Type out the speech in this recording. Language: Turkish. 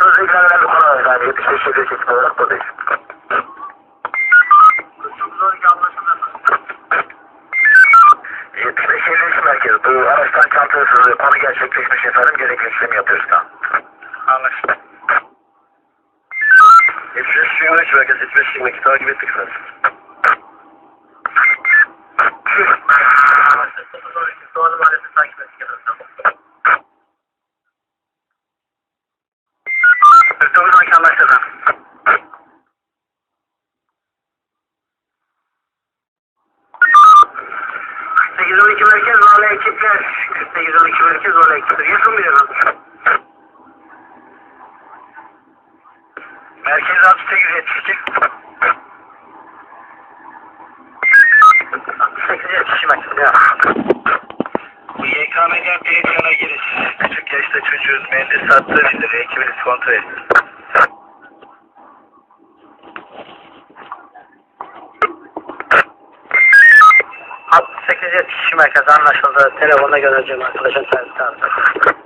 Başınızı ilgilenen bir konu efendim. 75 7 ekip olarak buradayız. 75 53 merkez. Bu araçtan çanta hırsızlığı konu gerçekleşmiş efendim. Gerekli işlemi yapıyoruz da. Anlaşıldı. 75 23 merkez 75 22 takip ettik efendim. Doğru maalesef takip ettik İnşallah kazan. Sekiz on iki merkez Vale ekipler. Sekiz on iki merkez Vale ekipler. Yakın bir adam. Merkez altı sekiz yetişkin. Sekiz yetişkin merkez. Ya. Bu YKM'den bir yana giriş. Küçük yaşta çocuğun mendil sattığı bilir. Ekibiniz kontrol edin. 8 yetişiş merkezi anlaşıldı. Telefonda göreceğim arkadaşım serviste anlatacak.